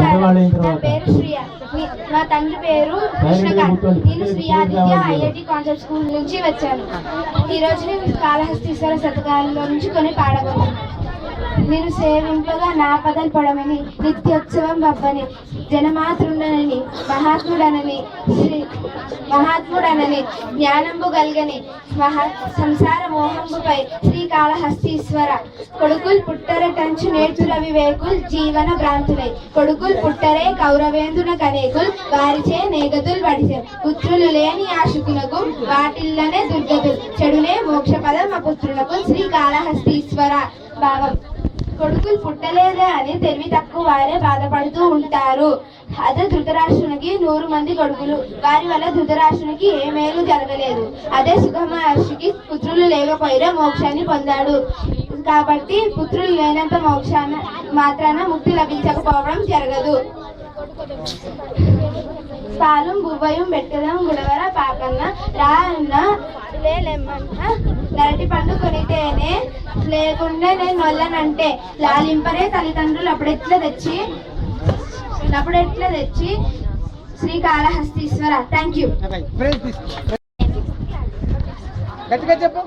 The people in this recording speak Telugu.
నమస్కారం నా. పేరు శ్రియ. మా తండ్రి పేరు కృష్ణకాంత్ నేను Sri Aditya IIT concept school నుంచి వచ్చాను. ఈ రోజు నేను కాళహస్తీశ్వర శతకాలలో నుంచి కొన్ని పాడబోతున్నాను. నేను సేవింపగా నా పదలు పొడమని నిత్యోత్సవం బబ్బని జనమాతృండనని మహాత్ముడనని శ్రీ మహాత్ముడనని జ్ఞానంబు గల్గని మహా సంసార మోహంబుపై శ్రీకాళహస్తీశ్వర కొడుకుల్ పుట్టర టంచు నేర్చు రవివేకుల్ జీవన భ్రాంతులై. కొడుకుల్ పుట్టరే కౌరవేందున కనేకుల్ వారిచే నేగతులు వడిసె. పుత్రులు లేని ఆశుకునకు వాటిల్లనే దుర్గతులు. చెడునే మోక్షపదం అపుత్రులకు శ్రీకాళహస్తీశ్వర భావం. కొడుకులు పుట్టలేదే అని తెలివి తక్కువ వారే బాధపడుతూ ఉంటారు. అదే ధృతరాష్ట్రునికి నూరు మంది కొడుకులు. వారి వల్ల ధృతరాష్ట్రునికి ఏ మేలు జరగలేదు. అదే సుఖమహర్షికి పుత్రులు లేకపోయినా మోక్షాన్ని పొందాడు. కాబట్టి పుత్రులు లేనంత మోక్షాన మాత్రాన ముక్తి లభించకపోవడం జరగదు. పాలం బువ్వయం పెట్టడం గుడవర పాకన్న రాన్న నరటి పండు కొనితేనే లేకుండా నేను వల్లనంటే లాలింపరే తల్లిదండ్రులు అప్పుడెట్లా తెచ్చి ఎట్లా తెచ్చి? శ్రీకాళహస్తీశ్వర. థ్యాంక్ యూ చెప్పు.